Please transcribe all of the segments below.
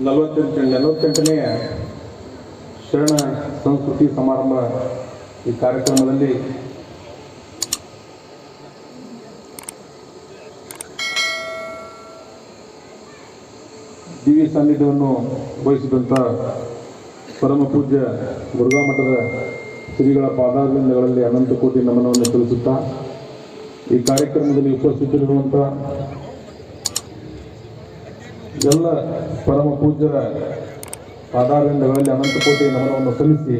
ನಲವತ್ತೆಂಟು ನಲವತ್ತೆಂಟನೆಯ ಶರಣ ಸಂಸ್ಕೃತಿ ಸಮಾರಂಭ ಈ ಕಾರ್ಯಕ್ರಮದಲ್ಲಿ ದಿವ್ಯ ಸಾನ್ನಿಧ್ಯವನ್ನು ವಹಿಸಿದಂಥ ಪರಮ ಪೂಜ್ಯ ಮುರುಘಾ ಮಠದ ಶ್ರೀಗಳ ಪಾದಾರವಿಂದಗಳಲ್ಲಿ ಅನಂತ ಕೋಟಿ ನಮನವನ್ನು ಸಲ್ಲಿಸುತ್ತಾ ಈ ಕಾರ್ಯಕ್ರಮದಲ್ಲಿ ಉಪಸ್ಥಿತರಿರುವಂಥ ಎಲ್ಲ ಪರಮ ಪೂಜ್ಯರ ಪಾದಾರವಿಂದಗಳಲ್ಲಿ ಅನಂತ ಕೋಟಿ ನಮನವನ್ನು ಸಲ್ಲಿಸಿ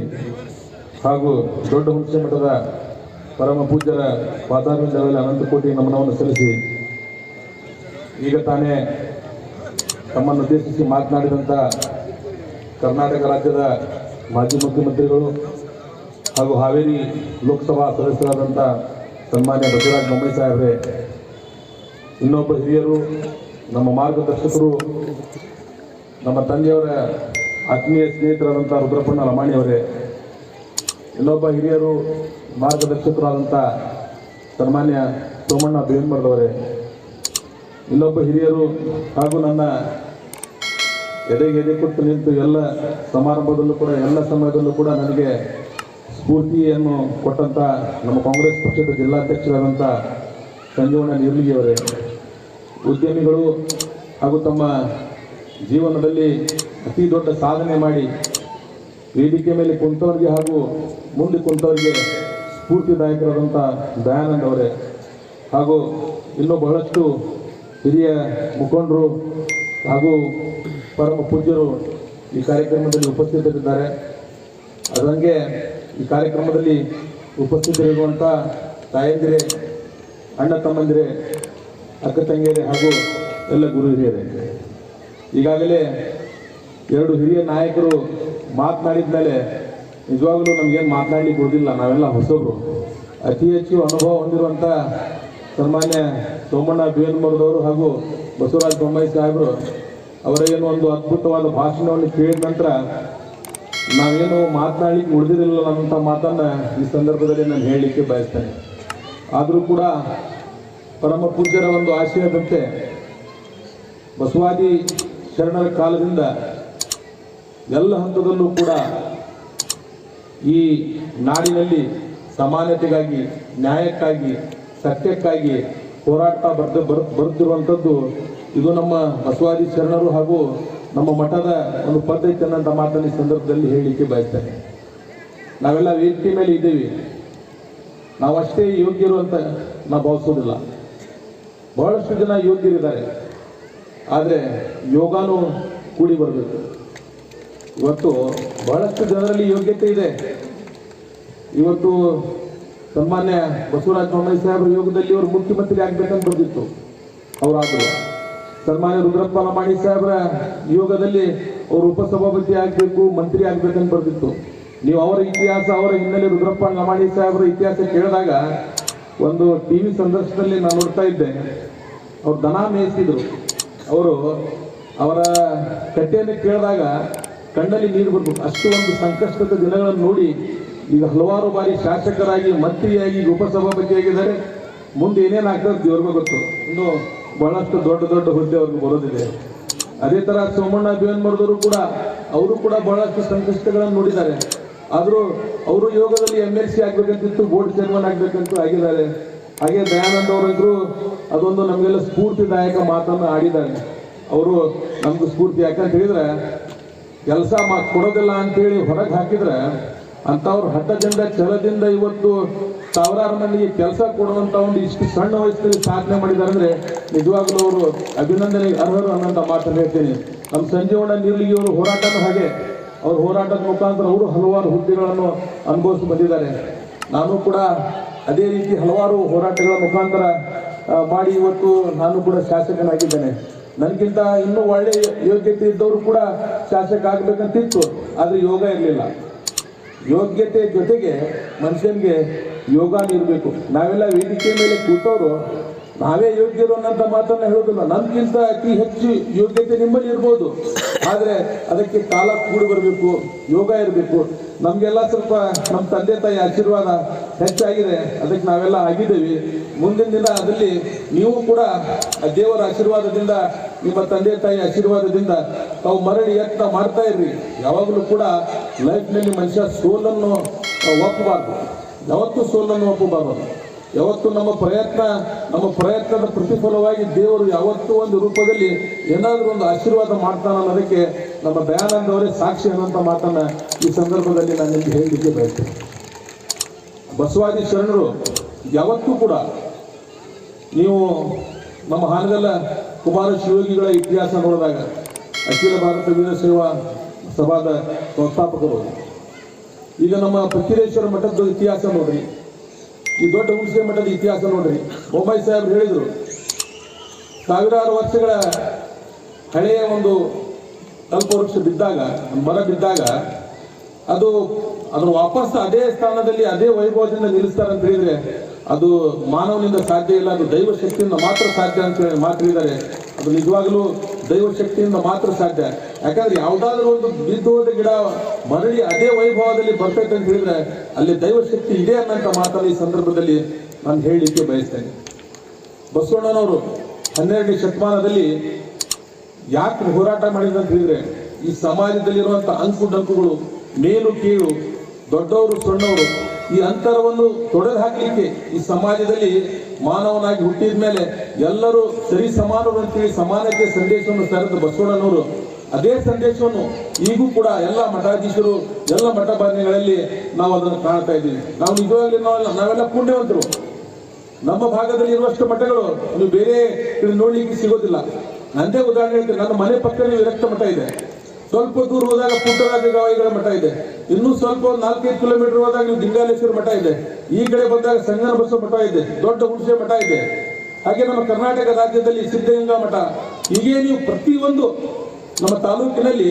ಹಾಗೂ ದೊಡ್ಡ ಹುಣಸೆ ಮಠದ ಪರಮ ಪೂಜ್ಯರ ಪಾದಾರವಿಂದಗಳಲ್ಲಿ ಅನಂತ ಕೋಟಿ ನಮನವನ್ನು ಸಲ್ಲಿಸಿ ಈಗ ತಾನೇ ತಮ್ಮನ್ನು ಉದ್ದೇಶಿಸಿ ಮಾತನಾಡಿದಂಥ ಕರ್ನಾಟಕ ರಾಜ್ಯದ ಮಾಜಿ ಮುಖ್ಯಮಂತ್ರಿಗಳು ಹಾಗೂ ಹಾವೇರಿ ಲೋಕಸಭಾ ಸದಸ್ಯರಾದಂಥ ಸನ್ಮಾನ್ಯ ಬಸವರಾಜ ಬೊಮ್ಮಾಯಿ ಸಾಹೇಬ್ರೆ, ಇನ್ನೊಬ್ಬ ಹಿರಿಯರು, ನಮ್ಮ ಮಾರ್ಗದರ್ಶಕರು, ನಮ್ಮ ತಂದೆಯವರ ಆತ್ಮೀಯ ಸ್ನೇಹಿತರಾದಂಥ ರುದ್ರಪ್ಪಣ್ಣ ಲಮಾಣಿಯವರೇ ಇನ್ನೊಬ್ಬ ಹಿರಿಯರು ಮಾರ್ಗದರ್ಶಕರಾದಂಥ ಸನ್ಮಾನ್ಯ ಸೋಮಣ್ಣ ಬೇನ್ಮರ್ದವರೇ ಇನ್ನೊಬ್ಬ ಹಿರಿಯರು ಹಾಗೂ ನನ್ನ ಎದೆಗೆ ಎದೆ ಕೊಟ್ಟು ನಿಂತು ಎಲ್ಲ ಸಮಾರಂಭದಲ್ಲೂ ಕೂಡ, ಎಲ್ಲ ಸಮಯದಲ್ಲೂ ಕೂಡ ನನಗೆ ಸ್ಫೂರ್ತಿಯನ್ನು ಕೊಟ್ಟಂಥ ನಮ್ಮ ಕಾಂಗ್ರೆಸ್ ಪಕ್ಷದ ಜಿಲ್ಲಾಧ್ಯಕ್ಷರಾದಂಥ ಸಂಜೀವಣ್ಣ ನಿರ್ಲಿಗಿಯವರೇ ಉದ್ಯಮಿಗಳು ಹಾಗೂ ತಮ್ಮ ಜೀವನದಲ್ಲಿ ಅತಿ ದೊಡ್ಡ ಸಾಧನೆ ಮಾಡಿ ವೇದಿಕೆ ಮೇಲೆ ಕುಂತವರಿಗೆ ಹಾಗೂ ಮುಂದೆ ಕುಂತವ್ರಿಗೆ ಸ್ಫೂರ್ತಿದಾಯಕರಾದಂಥ ದಯಾನಂದ್ ಅವರೇ ಹಾಗೂ ಇನ್ನೂ ಬಹಳಷ್ಟು ಹಿರಿಯ ಮುಖಂಡರು ಹಾಗೂ ಪರಮ ಪೂಜ್ಯರು ಈ ಕಾರ್ಯಕ್ರಮದಲ್ಲಿ ಉಪಸ್ಥಿತರಿದ್ದಾರೆ. ಅದರಂಗೆ ಈ ಕಾರ್ಯಕ್ರಮದಲ್ಲಿ ಉಪಸ್ಥಿತರಿರುವಂಥ ತಾಯಂದಿರೆ, ಅಣ್ಣ ತಮ್ಮಂದಿರೆ, ಅಕ್ಕ ತಂಗಿಯರೇ ಹಾಗೂ ಎಲ್ಲ ಗುರು ಹಿರಿಯರೇ ಈಗಾಗಲೇ ಎರಡು ಹಿರಿಯ ನಾಯಕರು ಮಾತನಾಡಿದ ಮೇಲೆ ನಿಜವಾಗಲೂ ನಮಗೇನು ಮಾತನಾಡಲಿಕ್ಕೆ ಗೊತ್ತಿಲ್ಲ ನಾವೆಲ್ಲ ಹೊಸಬರು. ಅತಿ ಹೆಚ್ಚು ಅನುಭವ ಹೊಂದಿರುವಂಥ ಸನ್ಮಾನ್ಯ ಸೋಮಣ್ಣ ಬೇನ್ಮರದವರು ಹಾಗೂ ಬಸವರಾಜ ಬೊಮ್ಮಾಯಿ ಸಾಹೇಬರು ಅವರೇನು ಒಂದು ಅದ್ಭುತವಾದ ಭಾಷಣವನ್ನು ಕೇಳಿದ ನಂತರ ನಾವೇನು ಮಾತನಾಡಿ ಉಳಿದಿರಲಿಲ್ಲ ಅನ್ನೋಂಥ ಮಾತನ್ನು ಈ ಸಂದರ್ಭದಲ್ಲಿ ನಾನು ಹೇಳಲಿಕ್ಕೆ ಬಯಸ್ತೇನೆ. ಆದರೂ ಕೂಡ ಪರಮ ಪೂಜ್ಯರ ಒಂದು ಆಶಯದಂತೆ ಬಸವಾದಿ ಶರಣರ ಕಾಲದಿಂದ ಎಲ್ಲ ಹಂತದಲ್ಲೂ ಕೂಡ ಈ ನಾಡಿನಲ್ಲಿ ಸಮಾನತೆಗಾಗಿ, ನ್ಯಾಯಕ್ಕಾಗಿ, ಸತ್ಯಕ್ಕಾಗಿ ಹೋರಾಟ ಬರ್ದ ಬರ್ ಬರುತ್ತಿರುವಂಥದ್ದು ಇದು ನಮ್ಮ ಬಸವಾದಿ ಶರಣರು ಹಾಗೂ ನಮ್ಮ ಮಠದ ಒಂದು ಪದ್ಧತಿ ಅನ್ನೋಂಥ ಮಾತನ್ನು ಈ ಸಂದರ್ಭದಲ್ಲಿ ಹೇಳಲಿಕ್ಕೆ ಬಯಸ್ತೇನೆ. ನಾವೆಲ್ಲ ವೇದಿಕೆ ಮೇಲೆ ಇದ್ದೀವಿ. ನಾವಷ್ಟೇ ಯೋಗ್ಯರು ಅಂತ ನಾವು ಭಾವಿಸೋದಿಲ್ಲ. ಬಹಳಷ್ಟು ಜನ ಯೋಗ್ಯರಿದ್ದಾರೆ. ಆದರೆ ಯೋಗಾನು ಕೂಡಿ ಬರಬೇಕು. ಇವತ್ತು ಬಹಳಷ್ಟು ಜನರಲ್ಲಿ ಯೋಗ್ಯತೆ ಇದೆ. ಇವತ್ತು ಸನ್ಮಾನ್ಯ ಬಸವರಾಜ ಬೊಮ್ಮಾಯಿ ಸಾಹೇಬರ ಯೋಗದಲ್ಲಿ ಅವರು ಮುಖ್ಯಮಂತ್ರಿ ಆಗ್ಬೇಕಂತ ಬಂದಿತ್ತು ಅವರಾದರು. ಸನ್ಮಾನ್ಯ ರುದ್ರಪ್ಪ ಲಮಾಣಿ ಸಾಹೇಬರ ಯೋಗದಲ್ಲಿ ಅವರು ಉಪಸಭಾಪತಿ ಆಗಬೇಕು, ಮಂತ್ರಿ ಆಗ್ಬೇಕಂತ ಬರ್ತಿತ್ತು ನೀವು ಅವರ ಇತಿಹಾಸ, ಅವರ ಹಿನ್ನೆಲೆ ರುದ್ರಪ್ಪ ಲಮಾಣಿ ಸಾಹೇಬರ ಇತಿಹಾಸ ಕೇಳಿದಾಗ ಒಂದು ಟಿ ವಿ ಸಂದರ್ಶನದಲ್ಲಿ ನಾನು ನೋಡ್ತಾ ಇದ್ದೆ. ಅವ್ರು ದನ ಮೇಯಿಸಿದ್ರು. ಅವರು ಅವರ ಕಟ್ಟೆಯನ್ನು ಕೇಳಿದಾಗ ಕಣ್ಣಲ್ಲಿ ನೀರು ಬರ್ಬೇಕು ಅಷ್ಟು ಒಂದು ಸಂಕಷ್ಟದ ದಿನಗಳನ್ನು ನೋಡಿ ಈಗ ಹಲವಾರು ಬಾರಿ ಶಾಸಕರಾಗಿ, ಮಂತ್ರಿಯಾಗಿ ಉಪಸಭಾಪತಿಯಾಗಿದ್ದಾರೆ ಮುಂದೆ ಏನೇನು ಆಗ್ತದೆ ದೇವ್ರಿಗೂ ಗೊತ್ತು. ಇನ್ನು ಬಹಳಷ್ಟು ದೊಡ್ಡ ದೊಡ್ಡ ಹುದ್ದೆ ಅವ್ರಿಗೆ ಬರೋದಿದೆ. ಅದೇ ತರ ಸೋಮಣ್ಣ ಬೇವನ್ಮರದವರು ಕೂಡ, ಅವರು ಕೂಡ ಬಹಳಷ್ಟು ಸಂಕಷ್ಟಗಳನ್ನು ನೋಡಿದ್ದಾರೆ. ಆದರೂ ಅವರು ಯೋಗದಲ್ಲಿ ಎಂ ಎಲ್ ಸಿ ಆಗ್ಬೇಕಂತಿತ್ತು ಬೋರ್ಡ್ ಚೇರ್ಮನ್ ಆಗ್ಬೇಕಂತ ಆಗಿದ್ದಾರೆ. ಹಾಗೆ ದಯಾನಂದ ಅವರು ಇದ್ರು, ಅದೊಂದು ನಮಗೆಲ್ಲ ಸ್ಫೂರ್ತಿದಾಯಕ ಮಾತನ್ನು ಆಡಿದ್ದಾರೆ. ಅವರು ನಮ್ಗೆ ಸ್ಫೂರ್ತಿ ಯಾಕಂತ ಹೇಳಿದ್ರೆ, ಕೆಲಸ ಮಾ ಕೊಡೋದಿಲ್ಲ ಅಂತೇಳಿ ಹೊರಗೆ ಹಾಕಿದ್ರೆ ಅಂಥವ್ರು ಹಠದಿಂದ ಛಲದಿಂದ ಇವತ್ತು ಸಾವಿರಾರು ಮಂದಿಗೆ ಕೆಲಸ ಕೊಡುವಂಥ ಒಂದು ಇಷ್ಟು ಸಣ್ಣ ವಯಸ್ಸಿನಲ್ಲಿ ಸಾಧನೆ ಮಾಡಿದ್ದಾರೆ ಅಂದ್ರೆ ನಿಜವಾಗ್ಲೂ ಅವರು ಅಭಿನಂದನೆಗೆ ಅರ್ಹರು ಅನ್ನೋಂಥ ಮಾತನ್ನು ಹೇಳ್ತೀನಿ. ನಮ್ಮ ಸಂಜೀವಣ್ಣ ನೀರ್ಲಿಗಿ ಅವರು ಹೋರಾಟದ ಹಾಗೆ ಅವ್ರ ಹೋರಾಟದ ಮುಖಾಂತರ ಅವರು ಹಲವಾರು ಹುದ್ದೆಗಳನ್ನು ಅನುಭವಿಸಿ ಬಂದಿದ್ದಾರೆ. ನಾನು ಕೂಡ ಅದೇ ರೀತಿ ಹಲವಾರು ಹೋರಾಟಗಳ ಮುಖಾಂತರ ಮಾಡಿ ಇವತ್ತು ನಾನು ಕೂಡ ಶಾಸಕನಾಗಿದ್ದೇನೆ. ನನಗಿಂತ ಇನ್ನೂ ಒಳ್ಳೆ ಯೋಗ್ಯತೆ ಇದ್ದವರು ಕೂಡ ಶಾಸಕ ಆಗ್ಬೇಕಂತಿತ್ತು, ಆದರೆ ಯೋಗ ಇರಲಿಲ್ಲ. ಯೋಗ್ಯತೆ ಜೊತೆಗೆ ಮನುಷ್ಯನಿಗೆ ಯೋಗ ಇರಬೇಕು ನಾವೆಲ್ಲ ವೇದಿಕೆ ಮೇಲೆ ಕೂತವರು ನಾವೇ ಯೋಗ್ಯರು ಅನ್ನೋಂಥ ಮಾತನ್ನ ಹೇಳೋದಿಲ್ಲ ನನ್ಗಿಂತ ಅತಿ ಹೆಚ್ಚು ಯೋಗ್ಯತೆ ನಿಮ್ಮಲ್ಲಿ ಇರ್ಬೋದು. ಆದರೆ ಅದಕ್ಕೆ ಕಾಲ ಕೂಡಿ ಬರಬೇಕು, ಯೋಗ ಇರಬೇಕು. ನಮಗೆಲ್ಲ ಸ್ವಲ್ಪ ನಮ್ಮ ತಂದೆ ತಾಯಿ ಆಶೀರ್ವಾದ ಹೆಚ್ಚಾಗಿದೆ. ಅದಕ್ಕೆ ನಾವೆಲ್ಲ ಆಗಿದ್ದೇವೆ. ಮುಂದಿನ ದಿನ ಅದರಲ್ಲಿ ನೀವು ಕೂಡ ದೇವರ ಆಶೀರ್ವಾದದಿಂದ, ನಿಮ್ಮ ತಂದೆ ತಾಯಿ ಆಶೀರ್ವಾದದಿಂದ ತಾವು ಮರಳಿ ಯತ್ನ ಮಾಡ್ತಾ ಇರ್ರಿ. ಯಾವಾಗಲೂ ಕೂಡ ಲೈಫ್ನಲ್ಲಿ ಮನುಷ್ಯ ಸೋಲನ್ನು ಒಪ್ಪಬಾರ್ದು. ಯಾವತ್ತೂ ಸೋಲನ್ನು ಒಪ್ಪಬಾರದು. ಯಾವತ್ತು ನಮ್ಮ ಪ್ರಯತ್ನ, ನಮ್ಮ ಪ್ರಯತ್ನದ ಪ್ರತಿಫಲವಾಗಿ ದೇವರು ಯಾವತ್ತೂ ಒಂದು ರೂಪದಲ್ಲಿ ಏನಾದರೂ ಒಂದು ಆಶೀರ್ವಾದ ಮಾಡ್ತಾನೆ ಅನ್ನೋದಕ್ಕೆ ನಮ್ಮ ದಯಾನಂದ ಅವರೇ ಸಾಕ್ಷಿ ಅನ್ನುವಂಥ ಮಾತನ್ನ ಈ ಸಂದರ್ಭದಲ್ಲಿ ನಾನು ನಿಮಗೆ ಹೇಳಲಿಕ್ಕೆ ಬಯಸ್ತೇನೆ. ಬಸವಾದಿ ಶರಣರು, ಯಾವತ್ತೂ ಕೂಡ ನೀವು ನಮ್ಮ ಹಾನಗಲ್ಲ ಕುಮಾರ ಶಿವಯೋಗಿಗಳ ಇತಿಹಾಸ ನೋಡಿದಾಗ ಅಖಿಲ ಭಾರತ ಸೇವಾ ಸಭಾದ ಸಂಸ್ಥಾಪಕರು ಈಗ ನಮ್ಮ ಪಕ್ಕಿರೇಶ್ವರ ಮಠದ ಇತಿಹಾಸ ನೋಡ್ರಿ. ಈ ದೊಡ್ಡ ಹುಣಸೆ ಮಠದ ಇತಿಹಾಸ ನೋಡ್ರಿ. ಬೊಮ್ಮಾಯಿ ಸಾಹೇಬ್ರು ಹೇಳಿದರು, ಸಾವಿರಾರು ವರ್ಷಗಳ ಹಳೆಯ ಒಂದು ಕಲ್ಪವೃಕ್ಷ ಬಿದ್ದಾಗ ಮರ ಬಿದ್ದಾಗ, ಅದು ಅದನ್ನು ವಾಪಸ್ ಅದೇ ಸ್ಥಾನದಲ್ಲಿ, ಅದೇ ವೈಭವದಿಂದ ನಿಲ್ಲಿಸ್ತಾರೆ ಅಂತ ಹೇಳಿದ್ರೆ, ಅದು ಮಾನವನಿಂದ ಸಾಧ್ಯ ಇಲ್ಲ, ಅದು ದೈವ ಶಕ್ತಿಯಿಂದ ಮಾತ್ರ ಸಾಧ್ಯ ಅಂತ ಹೇಳಿ ಮಾತು ಹೇಳಿದ್ದಾರೆ. ಅದು ನಿಜವಾಗಲೂ ದೈವ ಶಕ್ತಿಯಿಂದ ಮಾತ್ರ ಸಾಧ್ಯ. ಯಾಕಂದ್ರೆ ಯಾವುದಾದ್ರೂ ಒಂದು ಬಿದ್ದು ಹೋದ ಗಿಡ ಮರಳಿ ಅದೇ ವೈಭವದಲ್ಲಿ ಬರ್ತೈತೆ ಅಂತ ಹೇಳಿದ್ರೆ ಅಲ್ಲಿ ದೈವ ಶಕ್ತಿ ಇದೆ ಅನ್ನೋಂಥ ಮಾತನ್ನು ಈ ಸಂದರ್ಭದಲ್ಲಿ ನಾನು ಹೇಳಲಿಕ್ಕೆ ಬಯಸ್ತೇನೆ. ಬಸವಣ್ಣನವರು ಹನ್ನೆರಡನೇ ಶತಮಾನದಲ್ಲಿ ಯಾಕೆ ಹೋರಾಟ ಮಾಡಿದ್ರು ಅಂತ ಹೇಳಿದ್ರೆ, ಈ ಸಮಾಜದಲ್ಲಿರುವಂಥ ಅಂಕು ಡಂಕುಗಳು, ಮೇಲು ಕೀಳು, ದೊಡ್ಡವರು ಸಣ್ಣವರು, ಈ ಅಂತರವನ್ನು ತೊಡೆದು ಹಾಕಲಿಕ್ಕೆ ಈ ಸಮಾಜದಲ್ಲಿ ಮಾನವನಾಗಿ ಹುಟ್ಟಿದ ಮೇಲೆ ಎಲ್ಲರೂ ಸರಿ ಸಮಾನರು ಸಮಾನತೆ ಸಂದೇಶವನ್ನು ಸಾರಿದ ಬಸವಣ್ಣನವರು, ಅದೇ ಸಂದೇಶವನ್ನು ಈಗೂ ಕೂಡ ಎಲ್ಲ ಮಠಾಧೀಶರು, ಎಲ್ಲ ಮಠಭಾಗ್ಯಗಳಲ್ಲಿ ನಾವು ಅದನ್ನು ಕಾಣ್ತಾ ಇದ್ದೀವಿ. ನಾವು ನಿಜವಾಗ್ಲೂ ನಾವೆಲ್ಲ ನಾವೆಲ್ಲ ಪುಣ್ಯವಂತರು. ನಮ್ಮ ಭಾಗದಲ್ಲಿ ಇರುವಷ್ಟು ಮಠಗಳು ನೀವು ಬೇರೆ ನೋಡ್ಲಿಕ್ಕೆ ಸಿಗೋದಿಲ್ಲ. ನಂದೇ ಉದಾಹರಣೆ ಹೇಳ್ತೀನಿ, ನನ್ನ ಮನೆ ಪಕ್ಕದಲ್ಲಿ ವಿರಕ್ತ ಮಠ ಇದೆ. ಸ್ವಲ್ಪ ದೂರ ಹೋದಾಗ ಪುಟ್ಟರಾಜ ಗವಾಯಿಗಳ ಮಠ ಇದೆ. ಇನ್ನೂ ಸ್ವಲ್ಪ ಒಂದು ನಾಲ್ಕೈದು ಕಿಲೋಮೀಟರ್ ಹೋದಾಗ ನೀವು ದಿಂಗಾಲೇಶ್ವರ ಮಠ ಇದೆ. ಈ ಕಡೆ ಬಂದಾಗ ಸಂಗನ ಬಸವ ಮಠ ಇದೆ. ದೊಡ್ಡ ಹುಣಸೆ ಮಠ ಇದೆ. ಹಾಗೆ ನಮ್ಮ ಕರ್ನಾಟಕ ರಾಜ್ಯದಲ್ಲಿ ಸಿದ್ಧಗಂಗಾ ಮಠ. ಹೀಗೆ ನೀವು ಪ್ರತಿಯೊಂದು ನಮ್ಮ ತಾಲೂಕಿನಲ್ಲಿ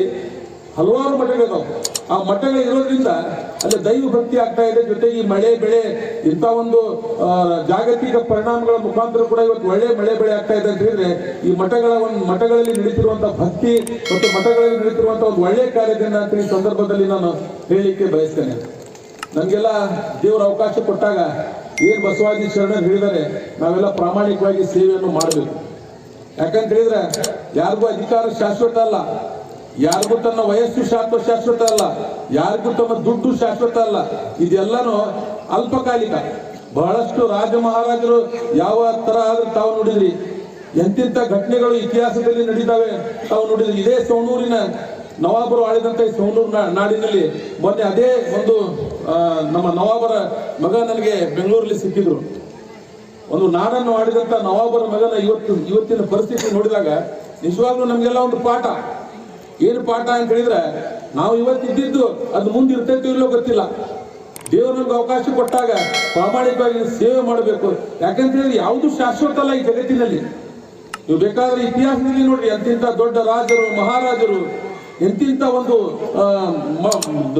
ಹಲವಾರು ಮಠಗಳಿದಾವೆ. ಆ ಮಠಗಳು ಇರೋದ್ರಿಂದ ಅಲ್ಲಿ ದೈವ ಭಕ್ತಿ ಆಗ್ತಾ ಇದೆ. ಜೊತೆಗೆ ಈ ಮಳೆ ಬೆಳೆ, ಇಂಥ ಒಂದು ಜಾಗತಿಕ ಪರಿಣಾಮಗಳ ಮುಖಾಂತರ ಕೂಡ ಇವತ್ತು ಒಳ್ಳೆ ಮಳೆ ಬೆಳೆ ಆಗ್ತಾ ಇದೆ ಅಂತ ಹೇಳಿದ್ರೆ, ಈ ಮಠಗಳ ಒಂದು, ಮಠಗಳಲ್ಲಿ ನಡೀತಿರುವಂತಹ ಭಕ್ತಿ ಮತ್ತು ಮಠಗಳಲ್ಲಿ ನಡೀತಿರುವಂತಹ ಒಂದು ಒಳ್ಳೆ ಕಾರ್ಯದಿಂದ ಅಂತ ಈ ಸಂದರ್ಭದಲ್ಲಿ ನಾನು ಹೇಳಲಿಕ್ಕೆ ಬಯಸ್ತೇನೆ. ನಮಗೆಲ್ಲ ದೇವರ ಅವಕಾಶ ಕೊಟ್ಟಾಗ ಏನ್ ಬಸವಾದಿ ಶರಣರು ಹೇಳಿದ್ದಾರೆ, ನಾವೆಲ್ಲ ಪ್ರಾಮಾಣಿಕವಾಗಿ ಸೇವೆಯನ್ನು ಮಾಡಬೇಕು. ಯಾಕಂತ ಹೇಳಿದ್ರೆ, ಯಾರಿಗೂ ಅಧಿಕಾರ ಶಾಶ್ವತ ಅಲ್ಲ. ಯಾರಿಗೂ ತನ್ನ ವಯಸ್ಸು ಶಾಶ್ವತ ಶಾಶ್ವತ ಅಲ್ಲ. ಯಾರಿಗೂ ತಮ್ಮ ದುಡ್ಡು ಶಾಶ್ವತ ಅಲ್ಲ. ಇದೆಲ್ಲನೂ ಅಲ್ಪಕಾಲಿಕ. ಬಹಳಷ್ಟು ರಾಜ ಮಹಾರಾಜರು ಯಾವ ತರ ಆದ್ರೂ ತಾವು ನೋಡಿದ್ರಿ. ಎಂತೆಂಥ ಘಟನೆಗಳು ಇತಿಹಾಸದಲ್ಲಿ ನಡೀತಾವೆ ತಾವು ನೋಡಿದ್ರಿ. ಇದೇ ಸೌಣೂರಿನ ನವಾಬರು ಆಳಿದಂತ ಸೌಣೂರು ನಾಡಿನಲ್ಲಿ ಮೊನ್ನೆ ಅದೇ ಒಂದು ನಮ್ಮ ನವಾಬರ ಮಗ ನನಗೆ ಬೆಂಗಳೂರಲ್ಲಿ ಸಿಕ್ಕಿದ್ರು. ಒಂದು ನಾಡನ್ನು ಆಡಿದಂತ ನವಾಬರ ಮಗನ ಇವತ್ತು, ಇವತ್ತಿನ ಪರಿಸ್ಥಿತಿ ನೋಡಿದಾಗ ನಿಜವಾಗ್ಲೂ ನಮಗೆಲ್ಲ ಒಂದು ಪಾಠ. ಏನು ಪಾಠ ಅಂತ ಹೇಳಿದ್ರೆ, ನಾವು ಇವತ್ತಿದ್ದು ಅದು ಮುಂದೆ ಇರ್ತೈತೋ ಇಲ್ಲೋ ಗೊತ್ತಿಲ್ಲ. ದೇವರು ನಮ್ಗೆ ಅವಕಾಶ ಕೊಟ್ಟಾಗ ಪ್ರಾಮಾಣಿಕವಾಗಿ ಸೇವೆ ಮಾಡಬೇಕು. ಯಾಕಂತ ಹೇಳಿದ್ರೆ ಯಾವುದು ಶಾಶ್ವತ ಅಲ್ಲ ಈ ಜಗತ್ತಿನಲ್ಲಿ. ನೀವು ಬೇಕಾದ್ರೆ ಇತಿಹಾಸದಲ್ಲಿ ನೋಡ್ರಿ, ಅಂತಿಂತ ದೊಡ್ಡ ರಾಜರು, ಮಹಾರಾಜರು ಎಂತಿಂತ ಒಂದು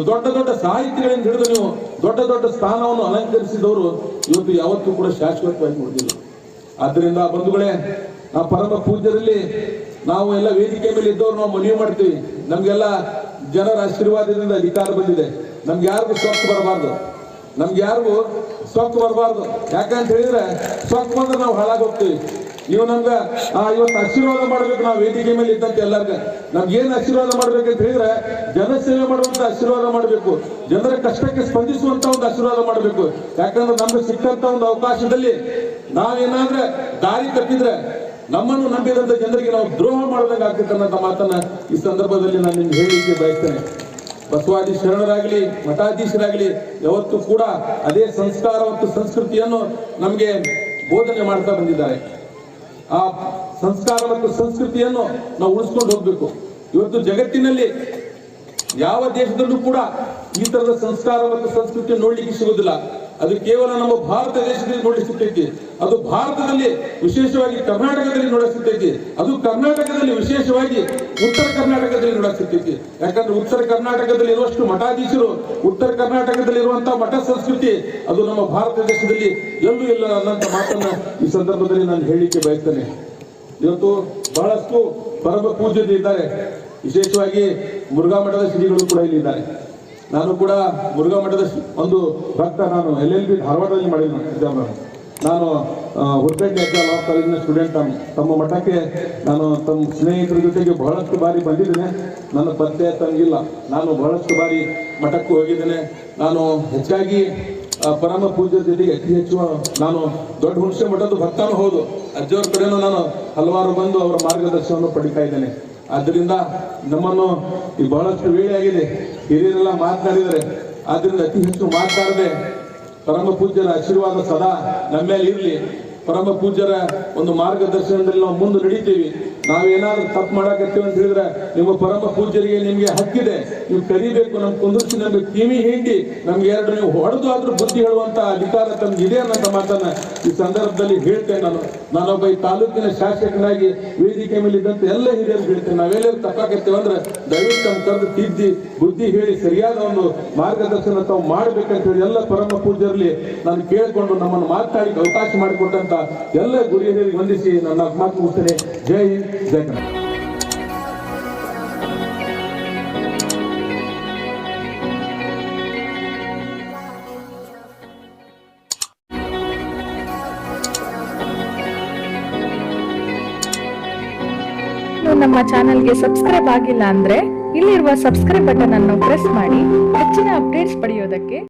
ದೊಡ್ಡ ದೊಡ್ಡ ಸಾಹಿತಿಗಳಿಂದ ಹಿಡಿದು ನೀವು ದೊಡ್ಡ ದೊಡ್ಡ ಸ್ಥಾನವನ್ನು ಅಲಂಕರಿಸಿದವರು ಇವತ್ತು ಯಾವತ್ತೂ ಕೂಡ ಶಾಶ್ವತವಾಗಿ ಉಳಿದಿಲ್ಲ ಆದ್ದರಿಂದ ಬಂಧುಗಳೇ, ಆ ಪರಮ ಪೂಜ್ಯರಲ್ಲಿ ನಾವು ಎಲ್ಲ ವೇದಿಕೆ ಮೇಲೆ ಇದ್ದವ್ರು ನಾವು ಮನವಿ ಮಾಡ್ತೀವಿ. ನಮ್ಗೆಲ್ಲ ಜನರ ಆಶೀರ್ವಾದದಿಂದ ಅಧಿಕಾರ ಬಂದಿದೆ. ನಮ್ಗೆ ಯಾರಿಗೂ ಸೊಕ್ಕು ಬರಬಾರ್ದು. ನಮ್ಗೆ ಯಾರಿಗೂ ಸೊಕ್ಕು ಬರಬಾರ್ದು. ಯಾಕಂತ ಹೇಳಿದ್ರೆ ಸೊಕ್ಕು ಬಂದ್ರೆ ನಾವು ಹಾಳಾಗಿ ಹೋಗ್ತೀವಿ ನೀವು ನಮ್ಗೆ ಇವತ್ತು ಆಶೀರ್ವಾದ ಮಾಡ್ಬೇಕು ನಾವು ವೇದಿಕೆ ಮೇಲೆ ಇದ್ದಂತೆ ಎಲ್ಲರಿಗ. ನಮ್ಗೆ ಏನ್ ಆಶೀರ್ವಾದ ಮಾಡ್ಬೇಕಂತ ಹೇಳಿದ್ರೆ ಜನ ಸೇವೆ ಮಾಡುವಂತ ಆಶೀರ್ವಾದ ಮಾಡಬೇಕು. ಜನರ ಕಷ್ಟಕ್ಕೆ ಸ್ಪಂದಿಸುವಂತ ಒಂದು ಆಶೀರ್ವಾದ ಮಾಡಬೇಕು. ಯಾಕಂದ್ರೆ ನಮ್ಗೆ ಸಿಕ್ಕಂತ ಒಂದು ಅವಕಾಶದಲ್ಲಿ ನಾವೇನಾದ್ರೆ ದಾರಿ ತಪ್ಪಿದ್ರೆ ನಮ್ಮನ್ನು ನಂಬಿದಂತ ಜನರಿಗೆ ನಾವು ದ್ರೋಹ ಮಾಡಿದಂಗೆ ಆಗ್ತೈತೆ ಅನ್ನೋ ಮಾತನ್ನ ಈ ಸಂದರ್ಭದಲ್ಲಿ ನಾನು ನಿಮ್ಗೆ ಹೇಳಲಿಕ್ಕೆ ಬಯಸ್ತೇನೆ. ಬಸವಾದಿ ಶರಣರಾಗಲಿ ಮಠಾಧೀಶರಾಗಲಿ, ಯಾವತ್ತೂ ಕೂಡ ಅದೇ ಸಂಸ್ಕಾರ ಮತ್ತು ಸಂಸ್ಕೃತಿಯನ್ನು ನಮಗೆ ಬೋಧನೆ ಮಾಡ್ತಾ ಬಂದಿದ್ದಾರೆ. ಆ ಸಂಸ್ಕಾರ ಮತ್ತು ಸಂಸ್ಕೃತಿಯನ್ನು ನಾವು ಉಳಿಸ್ಕೊಂಡು ಹೋಗ್ಬೇಕು. ಇವತ್ತು ಜಗತ್ತಿನಲ್ಲಿ ಯಾವ ದೇಶದಲ್ಲೂ ಕೂಡ ಈ ತರದ ಸಂಸ್ಕಾರ ಮತ್ತು ಸಂಸ್ಕೃತಿ ನೋಡ್ಲಿಕ್ಕೆ ಸಿಗೋದಿಲ್ಲ ಅದು ಕೇವಲ ನಮ್ಮ ಭಾರತ ದೇಶದಲ್ಲಿ ನೋಡಿ ಸಿಗ್ತೈತಿ ಅದು ಭಾರತದಲ್ಲಿ ವಿಶೇಷವಾಗಿ ಕರ್ನಾಟಕದಲ್ಲಿ ನೋಡಿಸುತ್ತೈತಿ. ಅದು ಕರ್ನಾಟಕದಲ್ಲಿ ವಿಶೇಷವಾಗಿ ಉತ್ತರ ಕರ್ನಾಟಕದಲ್ಲಿ ನೋಡಿಸುತ್ತೈತಿ. ಯಾಕಂದ್ರೆ ಉತ್ತರ ಕರ್ನಾಟಕದಲ್ಲಿ ಇರುವಷ್ಟು ಮಠಾಧೀಶರು, ಉತ್ತರ ಕರ್ನಾಟಕದಲ್ಲಿ ಇರುವಂತಹ ಮಠ ಸಂಸ್ಕೃತಿ, ಅದು ನಮ್ಮ ಭಾರತ ದೇಶದಲ್ಲಿ ಎಲ್ಲೂ ಇಲ್ಲ ಅನ್ನೋಂಥ ಮಾತನ್ನ ಈ ಸಂದರ್ಭದಲ್ಲಿ ನಾನು ಹೇಳಲಿಕ್ಕೆ ಬಯಸ್ತೇನೆ. ಇವತ್ತು ಬಹಳಷ್ಟು ಪರಮ ಪೂಜ್ಯರು ಇದ್ದಾರೆ. ವಿಶೇಷವಾಗಿ ಮುರುಘಾ ಮಠದ ಶ್ರೀಗಳು ಕೂಡ ಇಲ್ಲಿ ಇದ್ದಾರೆ ನಾನು ಕೂಡ ಮುರುಘಾ ಮಠದ ಒಂದು ಭಕ್ತ, ನಾನು ಎಲ್ ಎಲ್ ಬಿ ಧಾರವಾಡದಲ್ಲಿ ಮಾಡಿದ್ದೆ ಎಕ್ಸಾಮ್ ನಾನು ಹುಟ್ಟೆಡ್ಡಿ ಲಾ ಕಾಲೇಜಿನ ಸ್ಟೂಡೆಂಟ್ ತಮ್ಮ ಮಠಕ್ಕೆ ನಾನು ತಮ್ಮ ಸ್ನೇಹಿತರ ಜೊತೆಗೆ ಬಹಳಷ್ಟು ಬಾರಿ ಬಂದಿದ್ದೇನೆ. ನನ್ನ ಪತ್ತೆ ತಂಗಿಲ್ಲ. ನಾನು ಬಹಳಷ್ಟು ಬಾರಿ ಮಠಕ್ಕೂ ಹೋಗಿದ್ದೇನೆ. ನಾನು ಹೆಚ್ಚಾಗಿ ಪರಮ ಪೂಜೆ ಜೊತೆಗೆ ಅತಿ ಹೆಚ್ಚು, ನಾನು ದೊಡ್ಡ ಹುಣಸೆ ಮಠದ ಭಕ್ತನೂ ಹೌದು. ಅಜ್ಜವ್ರ ಕಡೆನೂ ನಾನು ಹಲವಾರು ಬಂದು ಅವರ ಮಾರ್ಗದರ್ಶನವನ್ನು ಪಡಿತಾ ಇದ್ದೇನೆ. ಆದ್ದರಿಂದ ನಮ್ಮನ್ನು ಬಹಳಷ್ಟು ವೇಳೆ ಆಗಿದೆ ಹಿರಿಯರೆಲ್ಲ ಮಾತನಾಡಿದರೆ ಆದ್ದರಿಂದ ಅತಿ ಹೆಚ್ಚು ಮಾತನಾಡದೆ ಪರಮ ಪೂಜ್ಯರ ಆಶೀರ್ವಾದ ಸದಾ ನಮ್ಮ ಮೇಲೆ ಇರಲಿ ಪರಮ ಪೂಜ್ಯರ ಒಂದು ಮಾರ್ಗದರ್ಶನದಲ್ಲಿ ನಾವು ಮುಂದೆ ನಡೀತೀವಿ. ನಾವೇನಾದ್ರೂ ತಪ್ಪು ಮಾಡಾಕತ್ತೀವಿ ಅಂತ ಹೇಳಿದ್ರೆ ನಿಮ್ಮ ಪರಮ ಪೂಜ್ಯರಿಗೆ ನಿಮ್ಗೆ ಹಕ್ಕಿದೆ. ನೀವು ಕರಿಬೇಕು ನಮ್ ಕುಂದಿರ್ಸಿ, ನಮ್ಗೆ ಕಿವಿ ಹಿಂಡಿ, ನಮ್ಗೆ ಎರಡು ನೀವು ಹೊಡೆದು ಆದ್ರೂ ಬುದ್ಧಿ ಹೇಳುವಂತ ಅಧಿಕಾರ ತಮ್ಗೆ ಇದೆ ಅನ್ನೋ ಮಾತನ್ನ ಈ ಸಂದರ್ಭದಲ್ಲಿ ಹೇಳ್ತೇನೆ ನಾನು. ನಾನೊಬ್ಬ ಈ ತಾಲೂಕಿನ ಶಾಸಕನಾಗಿ ವೇದಿಕೆ ಮೇಲೆ ಇದ್ದಂತ ಎಲ್ಲ ಹಿರಿಯರು ಹೇಳ್ತೇನೆ. ನಾವೆಲ್ಲರೂ ತಪ್ಪಾಕತ್ತೇವೆ ಅಂದ್ರೆ ದಯವಿಟ್ಟು ತಮ್ಮ ಕರೆದು ತಿದ್ದಿ, ಬುದ್ಧಿ ಹೇಳಿ, ಸರಿಯಾದ ಒಂದು ಮಾರ್ಗದರ್ಶನ ತಾವು ಮಾಡ್ಬೇಕಂತ ಹೇಳಿ ಎಲ್ಲ ಪರಮ ಪೂಜ್ಯರಲ್ಲಿ ನಾನು ಕೇಳಿಕೊಂಡು ನಮ್ಮನ್ನು ಮಾತಾಡಿ ಅವಕಾಶ ಮಾಡಿಕೊಟ್ಟಂತ ಎಲ್ಲ ಗುರಿಯರಿಗೆ ವಂದಿಸಿ ನನ್ನ ಮಾತು ಮುಗಿಸ್ತೇನೆ ಜೈ ಹಿಂದ್ ಜೈ ಕನ್ನಡ ನಮ್ಮ ಚಾನೆಲ್ಗೆ ಸಬ್ಸ್ಕ್ರೈಬ್ ಆಗಿಲ್ಲ ಅಂದ್ರೆ ಇಲ್ಲಿರುವ ಸಬ್ಸ್ಕ್ರೈಬ್ ಬಟನ್ ಅನ್ನು ಪ್ರೆಸ್ ಮಾಡಿ ಹೆಚ್ಚಿನ ಅಪ್ಡೇಟ್ಸ್ ಪಡೆಯೋದಕ್ಕೆ